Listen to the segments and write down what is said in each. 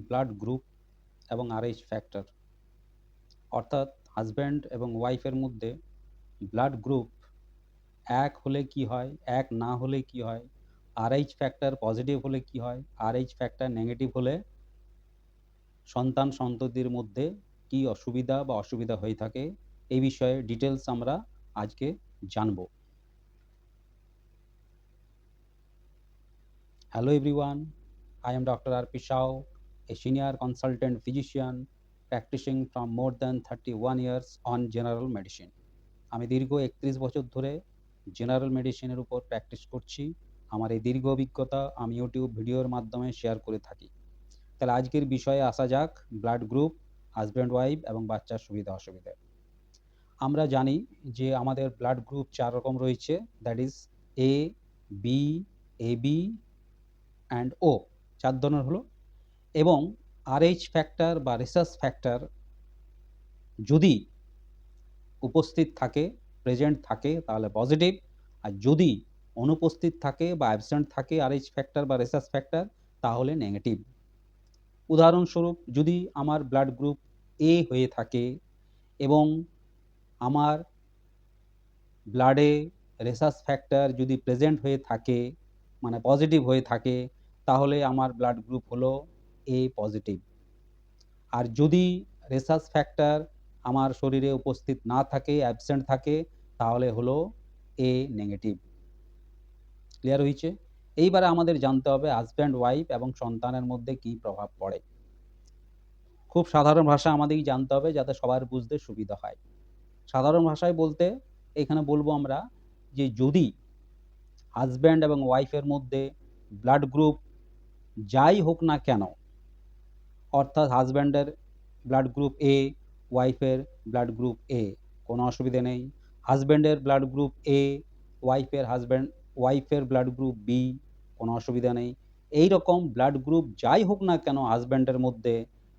Blood group এবং Rh factor অর্থাৎ husband এবং ওয়াইফের মধ্যে ব্লাড গ্রুপ এক হলে কি হয় এক না হলে কি হয় আরএইচ ফ্যাক্টর পজিটিভ হলে কি হয় আরএইচ ফ্যাক্টর নেগেটিভ হলে সন্তান সন্ততির মধ্যে কি অসুবিধা বা অসুবিধা হয়ে থাকে এই বিষয়ে ডিটেলস আমরা আজকে জানব। Hello everyone I am doctor R P Shao, a senior consultant physician practicing from more than 31 years on general medicine. আমি দীর্ঘ একত্রিশ বছর ধরে জেনারেল মেডিসিনের উপর প্র্যাকটিস করছি। আমার এই দীর্ঘ অভিজ্ঞতা আমি ইউটিউব ভিডিওর মাধ্যমে শেয়ার করে থাকি। তাহলে আজকের বিষয়ে আসা যাক ব্লাড গ্রুপ হাজব্যান্ড ওয়াইফ এবং বাচ্চার সুবিধা, অসুবিধা। আমরা জানি যে আমাদের ব্লাড গ্রুপ চার রকম রয়েছে that is A B A B and O চার ধরনের হলো এবং আরএইচ ফ্যাক্টর বা রিসার্চ ফ্যাক্টর যদি উপস্থিত থাকে প্রেজেন্ট থাকে, তাহলে পজিটিভ আর যদি অনুপস্থিত থাকে বা অ্যাবসেন্ট থাকে আরএইচ ফ্যাক্টর বা রিসার্চ ফ্যাক্টর তাহলে নেগেটিভ উদাহরণস্বরূপ, যদি আমার ব্লাড গ্রুপ এ হয়ে থাকে এবং আমার ব্লাডে রেসাস ফ্যাক্টর যদি প্রেজেন্ট হয়ে থাকে মানে পজিটিভ হয়ে থাকে, তাহলে আমার ব্লাড গ্রুপ হলো এ পজিটিভ আর যদি রেসাস ফ্যাক্টর আমার শরীরে উপস্থিত না থাকে অ্যাবসেন্ট থাকে, তাহলে হলো এ নেগেটিভ ক্লিয়ার হয়েছে? এইবারে আমাদের জানতে হবে হাজব্যান্ড ওয়াইফ এবং সন্তানের মধ্যে কি প্রভাব পড়ে। খুব সাধারণ ভাষা আমাদেরই জানতে হবে যাতে সবার বুঝতে সুবিধা হয়। সাধারণ ভাষায় বলতে এখানে বলব আমরা যে যদি হাজব্যান্ড এবং ওয়াইফের মধ্যে ব্লাড গ্রুপ যাই হোক না কেন অর্থাৎ হাজব্যান্ডের ব্লাড গ্রুপ এ ওয়াইফের ব্লাড গ্রুপ এ কোনো অসুবিধে নেই। হাজব্যান্ডের ব্লাড গ্রুপ এ ওয়াইফের হাজব্যান্ড ওয়াইফের ব্লাড গ্রুপ বি কোনো অসুবিধা নেই। এই রকম ব্লাড গ্রুপ যাই হোক না কেন হাজব্যান্ডের মধ্যে,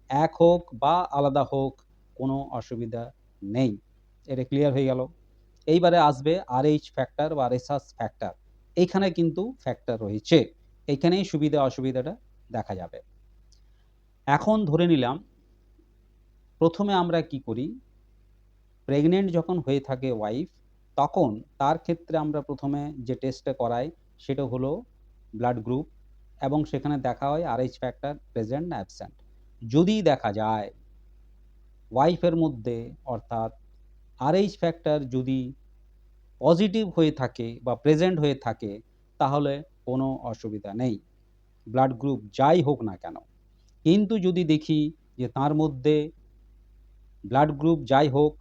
এক হোক বা আলাদা হোক, কোনো অসুবিধা নেই। এটা ক্লিয়ার হয়ে গেল। এইবারে আসবে আর এইচ ফ্যাক্টর বা রেসাস ফ্যাক্টর এইখানে কিন্তু ফ্যাক্টর রয়েছে। এইখানেই সুবিধা অসুবিধাটা দেখা যাবে। এখন ধরে নিলাম, প্রথমে আমরা কি করি? প্রেগনেন্ট যখন হয়ে থাকে ওয়াইফ তখন তার ক্ষেত্রে আমরা প্রথমে যে টেস্টটা করাই, সেটা হলো ব্লাড গ্রুপ এবং সেখানে দেখা হয় আরএইচ ফ্যাক্টর প্রেজেন্ট অ্যাবসেন্ট যদি দেখা যায় ওয়াইফের মধ্যে অর্থাৎ আরএইচ ফ্যাক্টর যদি পজিটিভ হয়ে থাকে বা প্রেজেন্ট হয়ে থাকে, তাহলে কোনো অসুবিধা নেই। ব্লাড গ্রুপ যাই হোক না কেন কিন্তু যদি দেখি যে তার মধ্যে ব্লাড গ্রুপ যাই হোক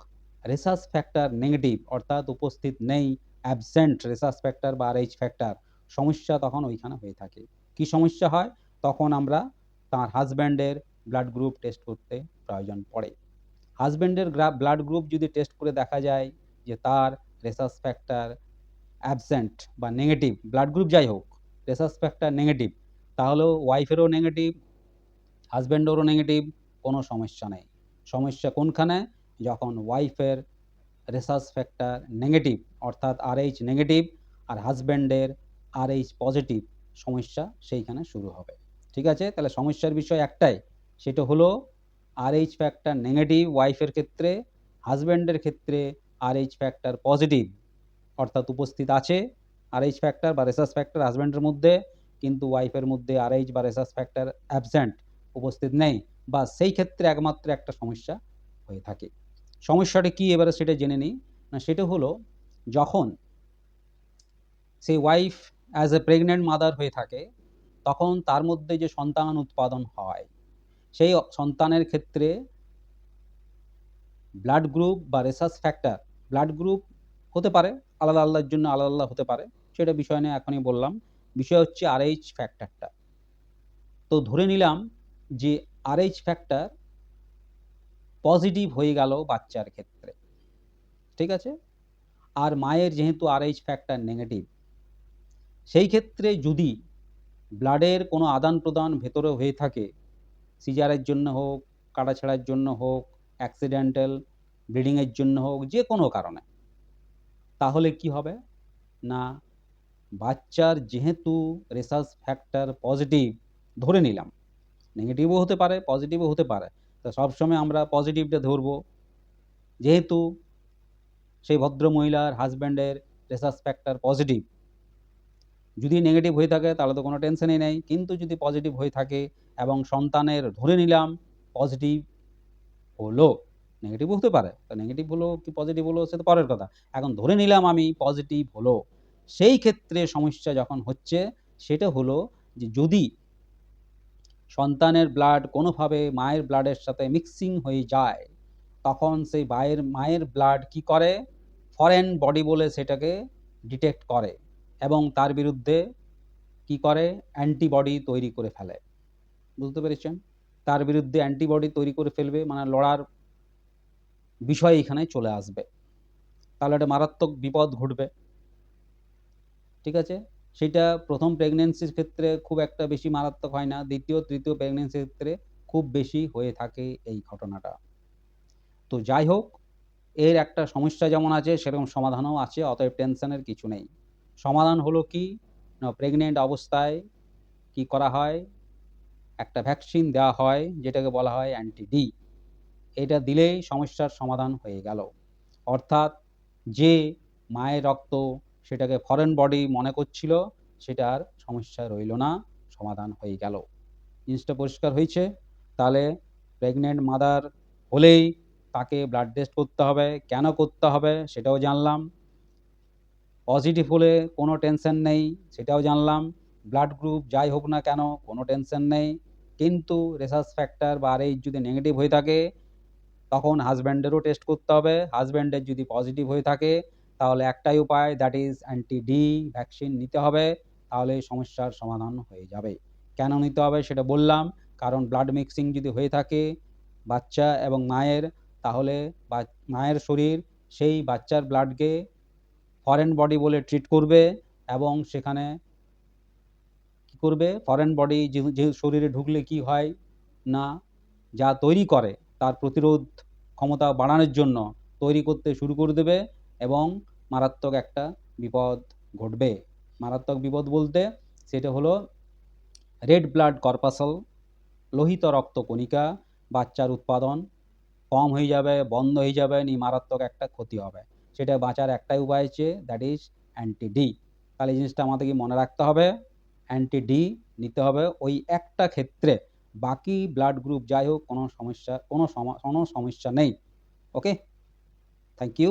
রেসাস ফ্যাক্টর নেগেটিভ অর্থাৎ উপস্থিত নেই অ্যাবসেন্ট রেসাস ফ্যাক্টর বা আরএইচ ফ্যাক্টর সমস্যা তখন ওইখানে হয়ে থাকে। কি সমস্যা হয়? তখন আমরা তার হাজব্যান্ডের ব্লাড গ্রুপ টেস্ট করতে প্রয়োজন পড়ে। হাজব্যান্ডের ব্লাড গ্রুপ যদি টেস্ট করে দেখা যায় যে তার রেসাস ফ্যাক্টর অ্যাবসেন্ট বা নেগেটিভ ব্লাড গ্রুপ যাই হোক রেসাস ফ্যাক্টর নেগেটিভ তাহলেও ওয়াইফেরও নেগেটিভ হাজব্যান্ডেরও নেগেটিভ কোনো সমস্যা নেই। সমস্যা কোনখানে? যখন ওয়াইফের রেসাস ফ্যাক্টর নেগেটিভ অর্থাৎ আরএইচ নেগেটিভ আর হাজব্যান্ডের আরএইচ পজিটিভ সমস্যা সেইখানে শুরু হবে। ঠিক আছে? তাহলে সমস্যার বিষয় একটাই, সেটা হলো আরএইচ ফ্যাক্টর নেগেটিভ ওয়াইফের ক্ষেত্রে হাজব্যান্ডের ক্ষেত্রে আরএইচ ফ্যাক্টর পজিটিভ অর্থাৎ উপস্থিত আছে আরএইচ ফ্যাক্টর বা রেসাস ফ্যাক্টর হাজব্যান্ডের মধ্যে, কিন্তু ওয়াইফের মধ্যে আরএইচ বা রেসাস ফ্যাক্টর অ্যাবসেন্ট উপস্থিত নেই বা সেই ক্ষেত্রে একমাত্র একটা সমস্যা হয়ে থাকে। সমস্যাটা কি এবারে সেটা জেনে নিই। না, সেটা হলো যখন সেই wife as a pregnant mother হয়ে থাকে, তখন তার মধ্যে যে সন্তান উৎপাদন হয়, সেই সন্তানের ক্ষেত্রে ব্লাড গ্রুপ বা রেসাস ফ্যাক্টর ব্লাড গ্রুপ হতে পারে, আলাদা আলাদার জন্য আলাদা আলাদা হতে পারে। সেটা বিষয় নিয়ে এখনই বললাম। বিষয় হচ্ছে আরএইচ ফ্যাক্টরটা তো ধরে নিলাম যে আরএইচ ফ্যাক্টর পজিটিভ হয়ে গেল বাচ্চার ক্ষেত্রে। ঠিক আছে? আর মায়ের যেহেতু আরএইচ ফ্যাক্টর নেগেটিভ সেই ক্ষেত্রে যদি ব্লাডের কোনো আদান প্রদান ভেতরে হয়ে থাকে সিজারের জন্য হোক, কাটাছাড়ার জন্য হোক অ্যাক্সিডেন্টাল ব্লিডিংয়ের জন্য হোক, যে কোনো কারণে, তাহলে কি হবে? না, বাচ্চার যেহেতু রেসাস ফ্যাক্টর পজিটিভ ধরে নিলাম নেগেটিভও হতে পারে পজিটিভও হতে পারে। তো সবসময় আমরা পজিটিভটা ধরবো। যেহেতু সেই ভদ্র মহিলার হাজব্যান্ডের রেসার্চ ফ্যাক্টর পজিটিভ যদি নেগেটিভ হয়ে থাকে, তাহলে তো কোনো টেনশনই নেই। কিন্তু যদি পজিটিভ হয়ে থাকে এবং সন্তানের ধরে নিলাম পজিটিভ হলো নেগেটিভ হতে পারে। তো নেগেটিভ হলো কি পজিটিভ হলো, সে তো পরের কথা। এখন ধরে নিলাম আমি পজিটিভ হলো। সেই ক্ষেত্রে সমস্যা যখন হচ্ছে, সেটা হলো যে যদি সন্তানের ব্লাড কোনোভাবে মায়ের ব্লাডের সাথে মিক্সিং হয়ে যায়, তখন সেই মায়ের মায়ের ব্লাড কি করে? ফরেন বডি বলে সেটাকে ডিটেক্ট করে এবং তার বিরুদ্ধে কি করে? অ্যান্টিবডি তৈরি করে ফেলে। বুঝতে পেরেছেন? তার বিরুদ্ধে অ্যান্টিবডি তৈরি করে ফেলবে মানে লড়ার বিষয় এখানে চলে আসবে। তাহলে একটা মারাত্মক বিপদ ঘটবে। ঠিক আছে? সেটা প্রথম প্রেগনেন্সির ক্ষেত্রে খুব একটা বেশি মারাত্মক হয় না, দ্বিতীয়, তৃতীয় প্রেগনেন্সির ক্ষেত্রে খুব বেশি হয়ে থাকে এই ঘটনাটা। তো যাই হোক, এর একটা সমস্যা যেমন আছে, সেরকম সমাধানও আছে, অতএব টেনশনের কিছু নেই। সমাধান হলো কি? না প্রেগনেন্ট অবস্থায় কি করা হয়? একটা ভ্যাকসিন দেওয়া হয়, যেটাকে বলা হয় অ্যান্টি ডি এটা দিলেই সমস্যার সমাধান হয়ে গেল। অর্থাৎ যে মায়ের রক্ত সেটাকে ফরেন বডি মনে করছিল, সেটা আর সমস্যা রইল না, সমাধান হয়ে গেল। জিনিসটা পরিষ্কার হয়েছে। তাহলে প্রেগনেন্ট মাদার হলেই তাকে ব্লাড টেস্ট করতে হবে। কেন করতে হবে সেটাও জানলাম। পজিটিভ হলে কোনো টেনশন নেই, সেটাও জানলাম। ব্লাড গ্রুপ যাই হোক না কেন, কোনো টেনশন নেই। কিন্তু রেসার্চ ফ্যাক্টর বা আর যদি নেগেটিভ হয়ে থাকে, তখন হাজব্যান্ডেরও টেস্ট করতে হবে। হাজব্যান্ডের যদি পজিটিভ হয়ে থাকে তাহলে একটাই উপায় that is anti D vaccine নিতে হবে, তাহলে সমস্যার সমাধান হয়ে যাবে। কেন নিতে হবে সেটা বললাম, কারণ ব্লাড মিক্সিং যদি হয়ে থাকে বাচ্চা এবং মায়ের, তাহলে মায়ের শরীর সেই বাচ্চার ব্লাডকে ফরেন বডি বলে ট্রিট করবে এবং সেখানে কী করবে? ফরেন বডি যে শরীরে ঢুকলে কি হয় না, যা তৈরি করে, তার প্রতিরোধ ক্ষমতা বাড়ানোর জন্য তৈরি করতে শুরু করে দেবে এবং মারাত্মক একটা বিপদ ঘটবে। মারাত্মক বিপদ বলতে সেটা হলো রেড ব্লাড কর্পাসল লোহিত রক্ত কণিকা, বাচ্চার উৎপাদন কম হয়ে যাবে, বন্ধ হয়ে যাবে নি মারাত্মক একটা ক্ষতি হবে। সেটা বাঁচার একটাই উপায় আছে দ্যাট ইজ অ্যান্টি ডি তাহলে এই জিনিসটা আমাদেরকে মনে রাখতে হবে অ্যান্টি ডি নিতে হবে। ওই একটা ক্ষেত্রে বাকি ব্লাড গ্রুপ যাই হোক, কোনো সমস্যা, কোনো কোনো সমস্যা নেই। Okay thank you